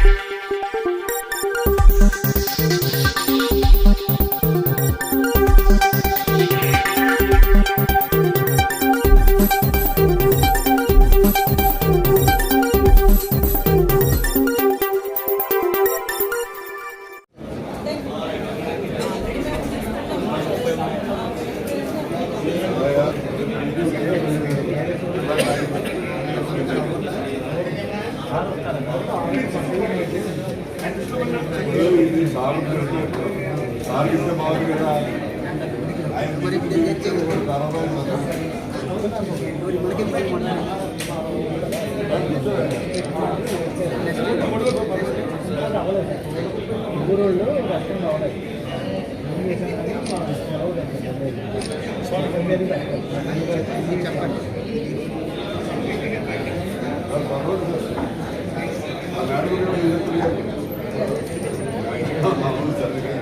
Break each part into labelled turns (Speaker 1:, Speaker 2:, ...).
Speaker 1: ఇది సాగిస్తే బాగుంది కదా ఆయన ఆ మేడం కూడా మీరు తెలియదు. మామూలు సరిగ్గా.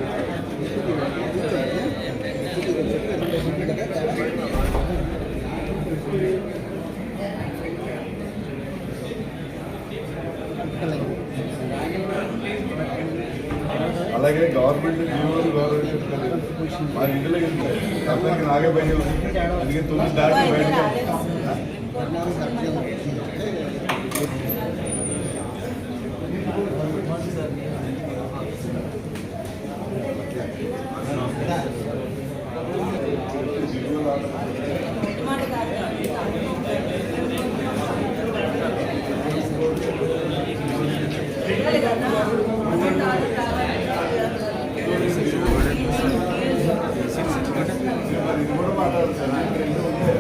Speaker 1: అలాగే గవర్నమెంట్ జీవోలు గవర్నమెంట్ మా ఇంట్లో అందరికి నాగే భయం అందుకే తొమ్మిది దాటి బయటకు ఇది కూడా మాట్లాడాలి సార్ రెండు ఉంటే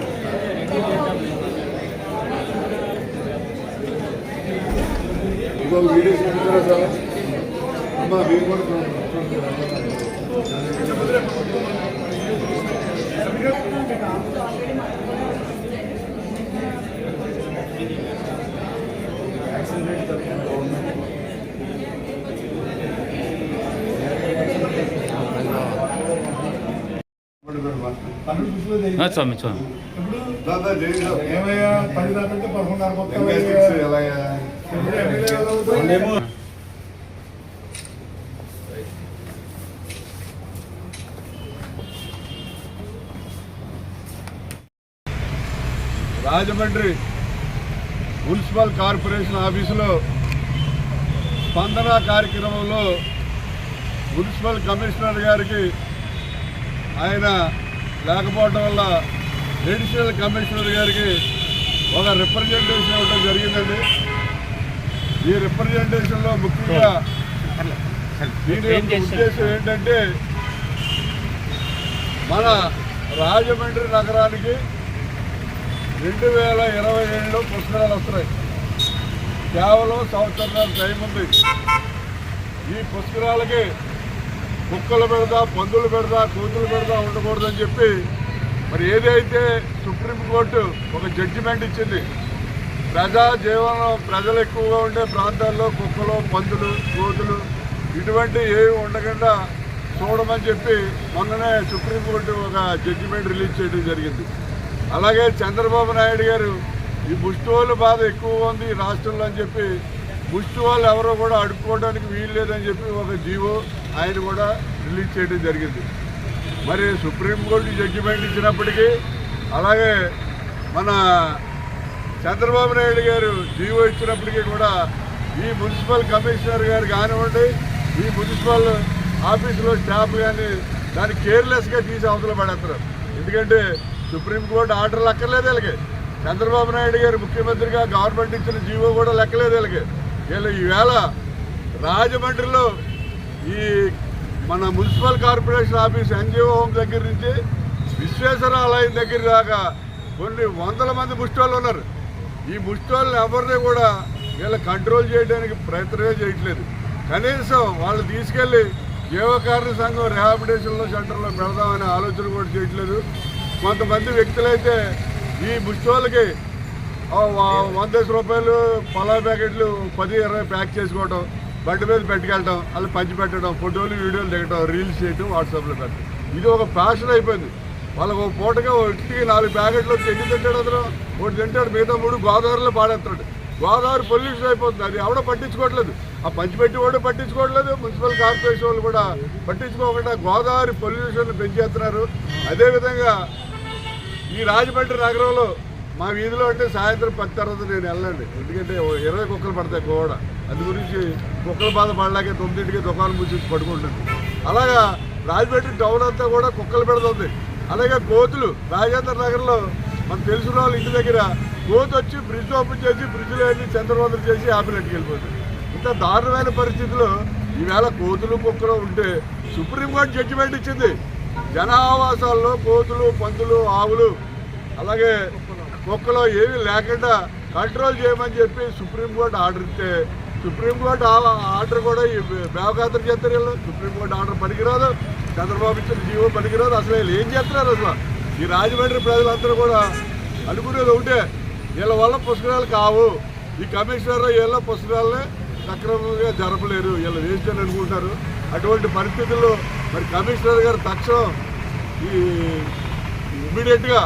Speaker 1: ఇంకో వీడియో చూపించారా సార్ అమ్మా మీరు కూడా
Speaker 2: స్వామి స్వామి
Speaker 1: దాదా జైలు
Speaker 3: ఏమయ్యా పది దాకా పదకొండున్నర మొత్తం
Speaker 1: ఎంకే సిక్స్ ఎలాగా
Speaker 3: ఎమ్మెల్యే ఎలా అవుతావు?
Speaker 1: రాజమండ్రి మున్సిపల్ కార్పొరేషన్ ఆఫీసులో స్పందన కార్యక్రమంలో మున్సిపల్ కమిషనర్ గారికి ఆయన లేకపోవడం వల్ల అడిషనల్ కమిషనర్ గారికి ఒక రిప్రజెంటేషన్ ఇవ్వడం జరిగిందండి. ఈ రిప్రజెంటేషన్లో ముఖ్యంగా దీని యొక్క ఉద్దేశం ఏంటంటే మన రాజమండ్రి నగరానికి రెండు వేల ఇరవై ఏడులో పుస్తకాలు వస్తున్నాయి. కేవలం సంవత్సరాల టైం ఉంది. ఈ పుస్తకాలకి కుక్కలు పెడదా పందులు పెడదా కూతులు పెడదా ఉండకూడదని చెప్పి మరి ఏదైతే సుప్రీంకోర్టు ఒక జడ్జిమెంట్ ఇచ్చింది ప్రజా జీవనం ప్రజలు ఎక్కువగా ఉండే ప్రాంతాల్లో కుక్కలు పందులు కోతులు ఇటువంటి ఏవి ఉండకుండా చూడమని చెప్పి మొన్ననే సుప్రీంకోర్టు ఒక జడ్జిమెంట్ రిలీజ్ చేయడం జరిగింది. అలాగే చంద్రబాబు నాయుడు గారు ఈ ముష్టి బాధ ఎక్కువగా ఉంది రాష్ట్రంలో అని చెప్పి ముష్టి వాళ్ళు ఎవరో కూడా అడుక్కోవడానికి వీలు లేదని చెప్పి ఒక జీవో ఆయన కూడా రిలీజ్ చేయడం జరిగింది. మరి సుప్రీంకోర్టు జడ్జిమెంట్ ఇచ్చినప్పటికీ అలాగే మన చంద్రబాబు నాయుడు గారు జీవో ఇచ్చినప్పటికీ కూడా ఈ మున్సిపల్ కమిషనర్ గారు కానివ్వండి ఈ మున్సిపల్ ఆఫీసులో స్టాఫ్ కానీ దాన్ని కేర్లెస్గా తీసి అవసరం పడేస్తారు ఎందుకంటే సుప్రీంకోర్టు ఆర్డర్ లెక్కలేదు వీళ్ళకి. చంద్రబాబు నాయుడు గారు ముఖ్యమంత్రిగా గవర్నమెంట్ ఇచ్చిన జీవో కూడా లెక్కలేదు వీళ్ళకి. వీళ్ళు ఈవేళ రాజమండ్రిలో ఈ మన municipal corporation office NGO home దగ్గర నుంచి విశ్వేశ్వర ఆలయం దగ్గర దాకా కొన్ని వందల మంది ముష్టోళ్ళు ఉన్నారు. ఈ ముష్టోళ్ళని ఎవరిని కూడా వీళ్ళు కంట్రోల్ చేయడానికి ప్రయత్నమే చేయట్లేదు. కనీసం వాళ్ళు తీసుకెళ్ళి జీవకారణ సంఘం రిహాబిటేషన్లో సెంటర్లో పెడదామనే ఆలోచన కూడా చేయట్లేదు. కొంతమంది వ్యక్తులైతే ఈ ముష్టోళ్ళకి వంద వందేసి రూపాయలు పలా ప్యాకెట్లు పది ఇరవై ప్యాక్ చేసుకోవడం బండి మీద పెట్టుకెళ్ళడం అలా పంచి పెట్టడం ఫోటోలు వీడియోలు దిగడం రీల్స్ చేయడం వాట్సాప్లో పెట్టడం. ఇది ఒక ఫ్యాషన్ అయిపోయింది. వాళ్ళకు ఒక పూటగా ఒకటికి నాలుగు ప్యాకెట్లు వచ్చి ఎన్ని తింటాడు అతను ఒకటి తింటాడు మిగతా మూడు గోదావరిలో పాడేస్తాడు. గోదావరి పొల్యూషన్ అయిపోతుంది. అది ఎవడో పట్టించుకోవట్లేదు. ఆ పంచిపెట్టి వాడు పట్టించుకోవట్లేదు. మున్సిపల్ కార్పొరేషన్ వాళ్ళు కూడా పట్టించుకోకుండా గోదావరి పొల్యూషన్ పెంచేస్తున్నారు. అదేవిధంగా ఈ రాజమండ్రి నగరంలో మా వీధిలో అంటే సాయంత్రం పది తర్వాత నేను వెళ్ళండి. ఎందుకంటే ఇరవై కుక్కలు పడతాయి గోడ. అందు గురించి కుక్కల బాధ పడలేక తొమ్మిదింటికి దుకాణం ముచ్చేసి పడుకుంటుంది. అలాగా రాజపేట టౌన్ అంతా కూడా కుక్కలు పెడుతుంది అలాగే కోతులు రాజేంద్ర నగర్లో మనకు తెలిసిన వాళ్ళు ఇంటి దగ్గర కోతి వచ్చి బ్రిడ్జ్ ఓపెన్ చేసి బ్రిడ్జ్లో వెళ్ళి చంద్రబాబు చేసి ఆపినట్టుకు వెళ్ళిపోతుంది. ఇంత దారుణమైన పరిస్థితిలో ఈవేళ కోతులు కుక్కలు ఉంటే సుప్రీంకోర్టు జడ్జిమెంట్ ఇచ్చింది. జనావాసాల్లో కోతులు పందులు ఆవులు అలాగే మొక్కలో ఏమీ లేకుండా కంట్రోల్ చేయమని చెప్పి సుప్రీంకోర్టు ఆర్డర్ ఇస్తే సుప్రీంకోర్టు ఆర్డర్ కూడా ఈ బేవఖాతరు చేస్తారు వీళ్ళు సుప్రీంకోర్టు ఆర్డర్ పనికిరాదు. చంద్రబాబు ఇచ్చిన జీవో పనికిరాదు. అసలు వీళ్ళు ఏం చేస్తున్నారు అసలు? ఈ రాజమండ్రి ప్రజలందరూ కూడా అనుకునేది ఒకటే వీళ్ళ వల్ల పుస్తకాలు కావు. ఈ కమిషనర్ వీళ్ళ పుస్తకాలనే సక్రమంగా జరపలేరు. వీళ్ళు వేస్ట్ అని అనుకుంటారు అటువంటి పరిస్థితుల్లో మరి కమిషనర్ గారు తక్షణం ఈ ఇమ్మీడియట్గా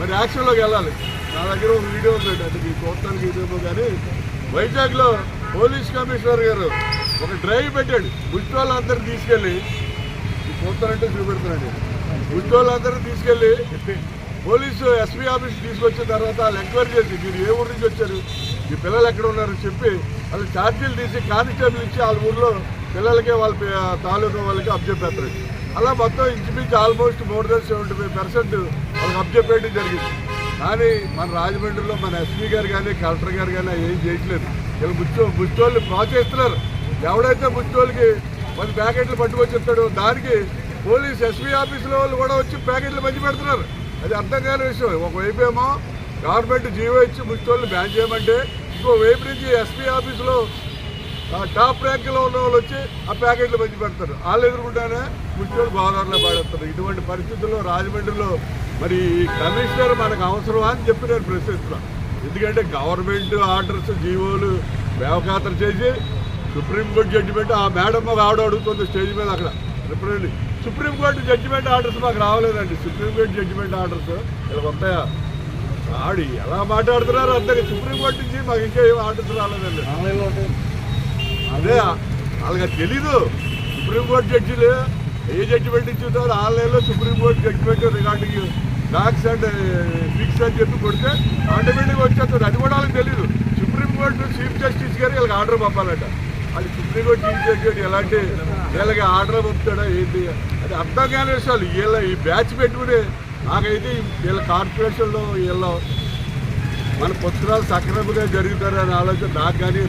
Speaker 1: మరి యాక్షన్లోకి వెళ్ళాలి. నా దగ్గర ఒక వీడియో ఉంది అది మీకు చూడటానికి ఇదేమో కానీ వైజాగ్లో పోలీస్ కమిషనర్ గారు ఒక డ్రైవ్ పెట్టాడు. ముష్టి వాళ్ళందరూ తీసుకెళ్ళి ఈ చూస్తానంటే చూపెడతానండి. ముష్టి వాళ్ళందరూ తీసుకెళ్ళి పోలీసు ఎస్పీ ఆఫీస్ తీసుకొచ్చిన తర్వాత వాళ్ళు ఎంక్వైరీ చేసి మీరు ఏ ఊరు నుంచి వచ్చారు? మీ పిల్లలు ఎక్కడ ఉన్నారు? చెప్పి వాళ్ళు ఛార్జీలు తీసి కానిస్టేబుల్ ఇచ్చి వాళ్ళ ఊర్లో పిల్లలకే వాళ్ళ తాలూకా వాళ్ళకి అబ్జెక్ట్ అలా మొత్తం ఇంచుమించు almost more than seventy five percent వాళ్ళకి అబ్జెక్ట్ జరిగింది. కానీ మన రాజమండ్రిలో మన ఎస్పీ గారు కానీ కలెక్టర్ గారు కానీ ఏం చేయట్లేదు. వీళ్ళు ముచ్చో ముచ్చోళ్ళు ప్రోత్సహిస్తున్నారు. ఎవడైతే ముచ్చోళ్ళకి పది ప్యాకెట్లు పట్టుకొచ్చిస్తాడో దానికి పోలీస్ ఎస్పీ ఆఫీసులో వాళ్ళు కూడా వచ్చి ప్యాకెట్లు పంచి పెడుతున్నారు. అది అర్థం కాని విషయం. ఒకవైపు ఏమో గవర్నమెంట్ జీవో ఇచ్చి ముచ్చోళ్ళు బ్యాన్ చేయమంటే ఇంకో వైపు నుంచి ఎస్పీ ఆఫీసులో టాప్ ర్యాంకులో ఉన్న వాళ్ళు వచ్చి ఆ ప్యాకెట్లు పంచి పెడతారు. వాళ్ళు ఎదుర్కొంటానే ముచ్చోళ్ళు గోదావరిలో పాడేస్తారు. ఇటువంటి పరిస్థితుల్లో రాజమండ్రిలో మరి కమిషనర్ మనకు అవసరమా అని చెప్పి నేను ప్రశ్నిస్తున్నాను ఎందుకంటే గవర్నమెంట్ ఆర్డర్స్ జీవోలు వ్యవఖాతలు చేసి సుప్రీంకోర్టు జడ్జిమెంట్ ఆ మేడం మాకు ఆవిడ అడుగుతుంది స్టేజ్ మీద అక్కడ. రిప్రజెంట్ సుప్రీంకోర్టు జడ్జిమెంట్ ఆర్డర్స్ మాకు రావలేదండి. సుప్రీంకోర్టు జడ్జిమెంట్ ఆర్డర్స్ ఇలా వస్తాయా? ఆడి ఎలా మాట్లాడుతున్నారు అంతే సుప్రీంకోర్టు నుంచి మాకు ఇంకా ఏం ఆర్డర్స్ రాలేదండి. అదే వాళ్ళకి తెలీదు. సుప్రీంకోర్టు జడ్జిలు ఏ జడ్జిమెంట్ ఇచ్చి ఉంటారు ఆన్లైన్లో supreme court judgement regarding locks and fix అని చెప్పి కొడితే ఆటోమేటిక్గా వచ్చేస్తుంది. అది కూడా వాళ్ళకి తెలియదు సుప్రీంకోర్టు చీఫ్ జస్టిస్ గారు వీళ్ళకి ఆర్డర్ పంపాలంట. అది సుప్రీంకోర్టు చీఫ్ జస్టిస్ ఎలాంటి వీళ్ళకి ఆర్డర్ పంపుతాడా ఏంటి? అది అర్థం కాని విషయాలు. వీళ్ళ ఈ బ్యాచ్ పెట్టుకుని నాకైతే వీళ్ళ కార్పొరేషన్లో వీళ్ళ మన పుస్తకాలు సక్రమంగా జరుగుతారనే ఆలోచన నాకు కానీ